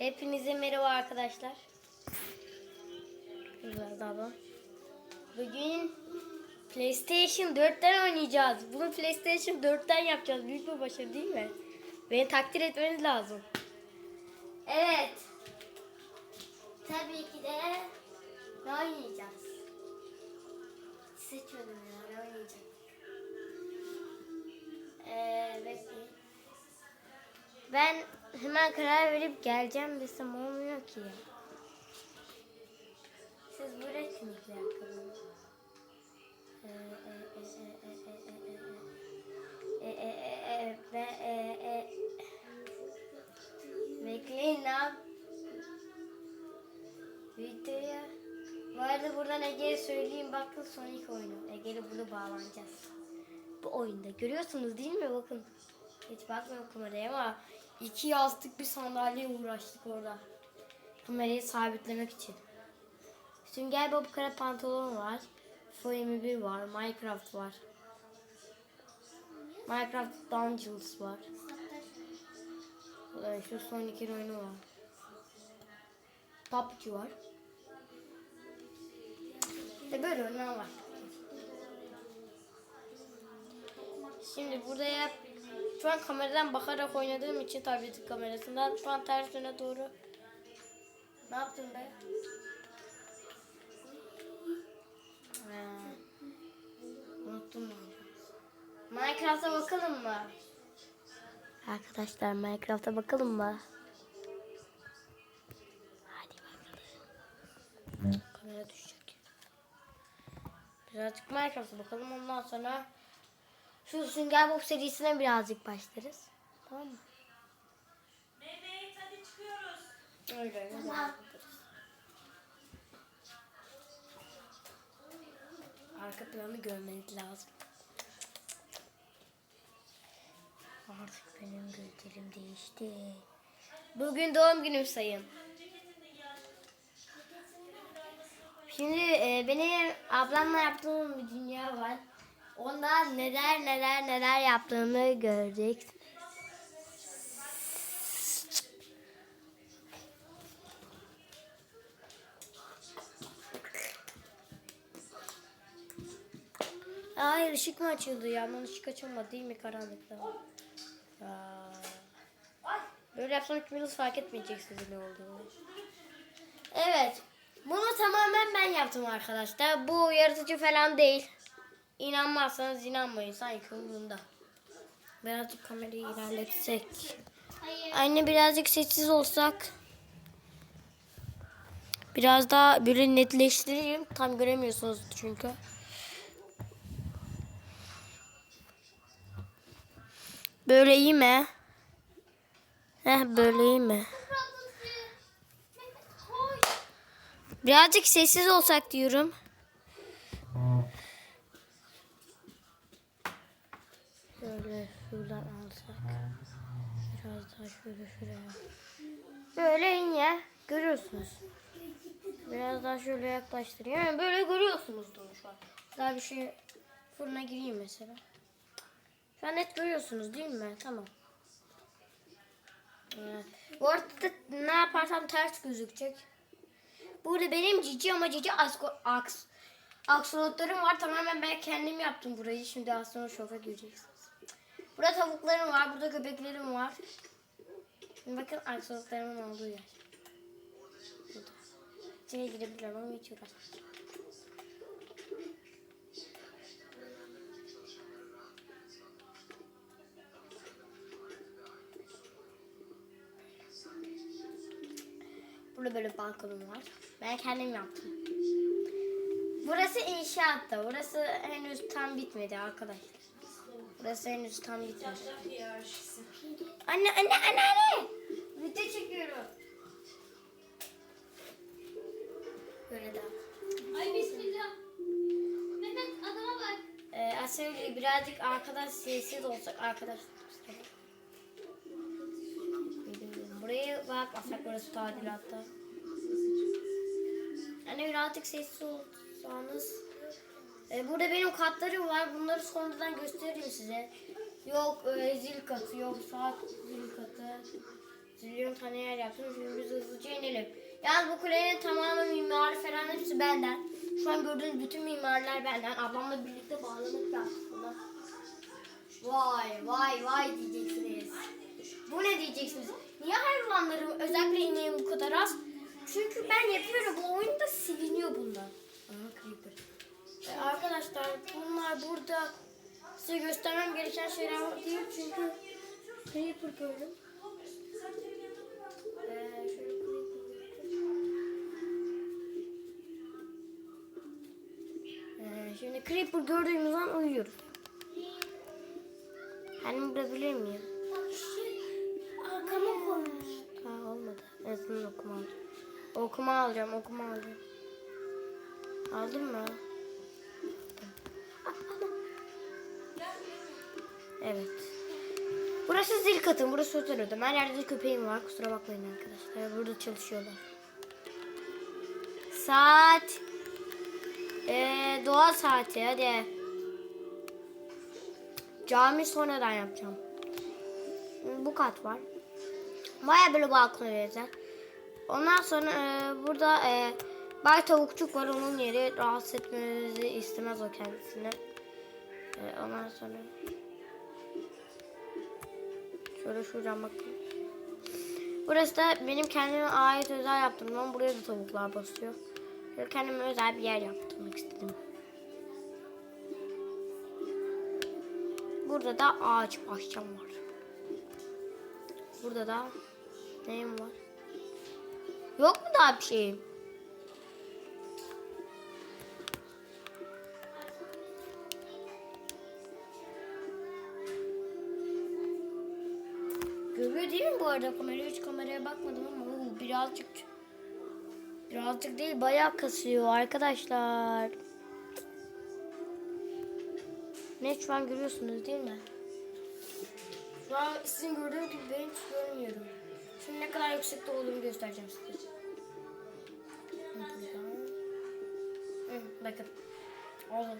Hepinize merhaba arkadaşlar. Bak. Bugün PlayStation 4'ten oynayacağız. Bunu PlayStation 4'ten yapacağız. Büyük bir başarı değil mi? Beni takdir etmeniz lazım. Evet. Tabii ki de ne oynayacağız? Seçmedim ya Ben hemen karar verip geleceğim desem olmuyor ki ya. Siz. Ee, e, e, e, e, e, e. E, e, e, e, be, e, e. Bekleyin lan. Videoya. Bu arada buradan Ege'ye söyleyeyim bakın Sonic oyunu. Ege'yle bunu bağlanacağız. Bu oyunda görüyorsunuz değil mi bakın. Hiç bakmıyorum kameraya ama iki yastık bir sandalyeye uğraştık orada. Kamerayı sabitlemek için. Sünger Bob kara pantolon var. FIFA 21 var. Minecraft var. Minecraft Dungeons var. Ee, Şu Sonic'in oyunu var. PUBG var. İşte böyle oyunlar var. Şimdi buraya şu an kameradan bakarak oynadığım için tabletin kamerasından şu an ters yöne doğru ne yaptım be? Unuttum. Minecraft'a bakalım mı? Arkadaşlar Minecraft'a bakalım mı? Hadi bakalım. Kamera düşecek. Birazcık Minecraft'a bakalım ondan sonra şu Sünger Bob serisine birazcık başlarız. Tamam mı? Mehmet hadi çıkıyoruz. Öyle öyle. Arka planı görmeniz lazım. Artık benim gözlerim değişti. Bugün doğum günüm sayın. Şimdi e, benim ablamla yaptığım bir dünya var. Onda neler neler neler yaptığını göreceksiniz. Hayır ışık mı açıldı? Yandan ışık açılmadı değil mi karanlıkta? Aa. Böyle yapsam hiçbiriniz fark etmeyeceksiniz ne olduğunu. Evet. Bunu tamamen ben yaptım arkadaşlar. Bu yaratıcı falan değil. İnanmazsanız inanmayın. Sanki umurumda. Birazcık kamerayı ilerletsek. Anne birazcık sessiz olsak. Biraz daha böyle netleştireyim. Tam göremiyorsunuz çünkü. Böyle iyi mi? Heh böyle iyi mi? Birazcık sessiz olsak diyorum. Şöyle şuradan alsak. Biraz daha şöyle şuraya. Böyle in ya. Görüyorsunuz. Biraz daha şöyle yaklaştırayım. Yani böyle görüyorsunuz bunu şu an. Daha bir şey fırına gireyim mesela. Şu an net görüyorsunuz değil mi? Tamam. Evet. Bu arada ne yaparsam ters gözükecek. Burada benim cici ama cici asko, aks, aksolotlarım var. Tamamen ben kendim yaptım burayı. Şimdi sonra şoka gireceksiniz. Burada tavuklarım var. Burada köpeklerim var. Bakın aksolotlarımın olduğu yer. Burada. İçine girebilirim ama hiç uğraşmayacağım. Burada böyle balkonum var. Ben kendim yaptım. Burası inşaatta. Burası henüz tam bitmedi arkadaşlar. Burası henüz tam bitmedi. Anne anne anne anne. Video çekiyorum. Böyle daha. Ay bismillah. Mehmet adama bak. Ee, aslında birazcık arkadaş sessiz olsak arkadaşlar. Burayı bak aslında burası tadilatta. Hani birazcık sessiz olsanız. Ee, burada benim katlarım var. Bunları sonradan gösteririm size. Yok e, zil katı, yok saat zil katı. Zilyon tane yer yaptım. Şimdi biz hızlıca inelim. Yalnız bu kulenin tamamı mimarı falan hepsi benden. Şu an gördüğünüz bütün mimarlar benden. Ablamla birlikte bağlanıp yaptık bunu. Vay vay vay diyeceksiniz. Bu ne diyeceksiniz? Niye hayvanların özellikle ineğin bu kadar az? Çünkü ben yapıyorum. Bu oyunda siliniyor bundan. E, arkadaşlar bunlar burada size göstermem gereken şeyler değil çünkü creeper gördüm. Ee, şöyle creeper gördüm. Ee, şimdi creeper gördüğümüz an uyuyoruz. Kendimi bulabilir miyim? Arkama koymuş. Aa olmadı. Son okuma alacağım. Okuma alacağım, okuma alacağım. Aldın mı? Evet. Burası zil katım, burası otel odam. Her yerde köpeğim var, kusura bakmayın arkadaşlar. Burada çalışıyorlar. Saat. Ee, doğa saati, hadi. Cami sonradan yapacağım. Bu kat var. Baya böyle balkona benzer. Ondan sonra e, burada e, Bay Tavukçuk var. Onun yeri rahatsız etmemizi istemez o kendisini. E, ondan sonra şöyle şuradan bakın. Burası da benim kendime ait özel yaptığım zaman buraya da tavuklar basıyor. Şöyle kendime özel bir yer yaptırmak istedim. Burada da ağaç bahçem var. Burada da neyim var? Yok mu daha bir şeyim? Görüyor değil mi bu arada kamera? Hiç kameraya bakmadım ama oo, birazcık birazcık değil bayağı kasıyor arkadaşlar. Ne şu an görüyorsunuz değil mi? Şu an sizin gördüğünüz gibi ben hiç görmüyorum. Şimdi ne kadar yüksekte olduğunu göstereceğim size. Bakın. Oğlum.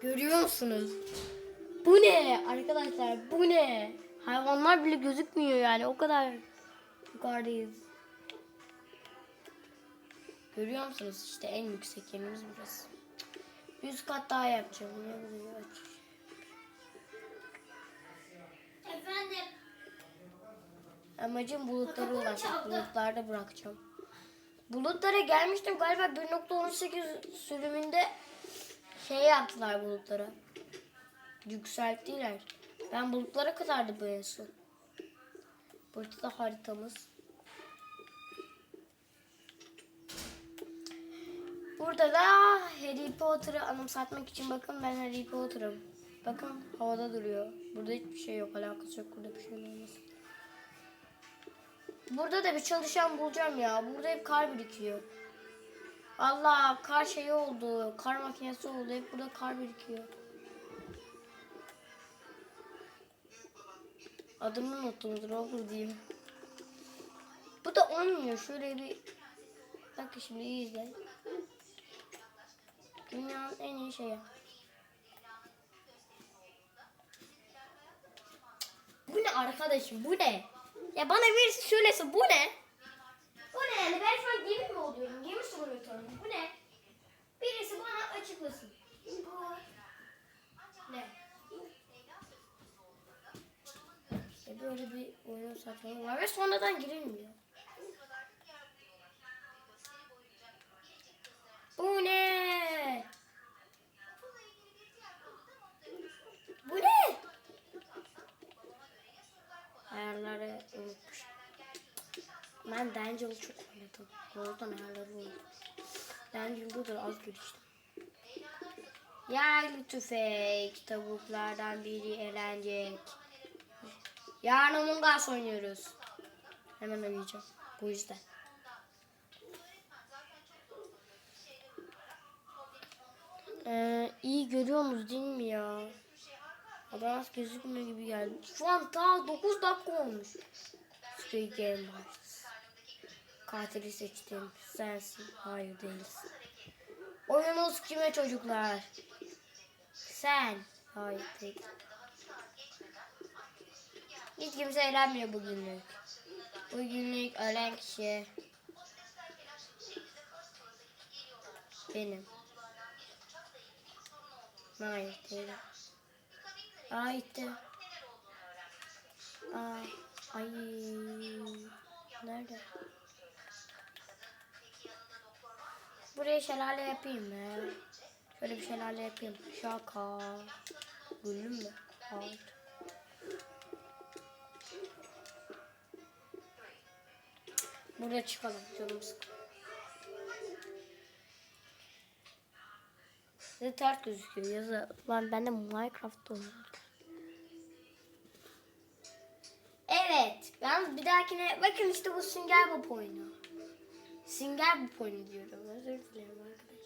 Görüyor musunuz? Bu ne arkadaşlar? Bu ne? Hayvanlar bile gözükmüyor yani. O kadar yukarıdayız. Görüyor musunuz? İşte en yüksek yerimiz burası. 100 kat daha yapacağım. Efendim. Amacım bulutlara ulaşmak. Bulutlarda bırakacağım. Bulutlara gelmiştim galiba 1.18 sürümünde şey yaptılar bulutlara. Yükselttiler. Ben bulutlara kadardı bu en son. Burada da haritamız. Burada da Harry Potter'ı anımsatmak için bakın ben Harry Potter'ım. Bakın havada duruyor. Burada hiçbir şey yok. Alakası yok. Burada bir şey olmaz. Burada da bir çalışan bulacağım ya. Burada hep kar birikiyor. Allah kar şeyi oldu. Kar makinesi oldu. Hep burada kar birikiyor. Adımı unuttumdur olur diyeyim. Bu da olmuyor. Şöyle bir dakika şimdi iyi izle. Dünyanın en iyi şeyi. Bu ne arkadaşım bu ne? Ya bana birisi söylesin bu ne? Bu ne yani ben şu an gemi mi oluyorum? Gemi simülatörüm. Bu ne? Böyle bir oyun saçmalığı var ve sonradan girilmiyor. Bu ne? Bu ne? Ayarları unutmuş. Ben Dangel'ı çok oynadım. Oradan ayarları unuttum. Dangel budur az geliştim. Yaylı tüfek tavuklardan biri eğlenecek. Yarın Among Us oynuyoruz. Hemen arayacağım. Bu yüzden. Ee, iyi görüyor musunuz değil mi ya? Adam az gözükmüyor gibi geldi. Şu an daha 9 dakika olmuş. Squid Game başlasın. Katili seçtim. Sensin. Hayır değilsin. Oyunuz kime çocuklar? Sen. Hayır değil. Hiç kimse eğlenmiyor bugünlük. Bugünlük ölen kişi benim. Hayır değil. Aa gitti. Aa, ay. Nerede? Buraya şelale yapayım mı? Şöyle bir şelale yapayım. Şaka. Güldün mü? Hayır. Buraya çıkalım. Canım sıkılıyor. Ne ters gözüküyor yazı. Lan ben de Minecraft oynuyorum. Evet. Ben bir dahakine bakın işte bu Sünger Bob oyunu. Sünger Bob oyunu diyorum. Özür dilerim arkadaşlar.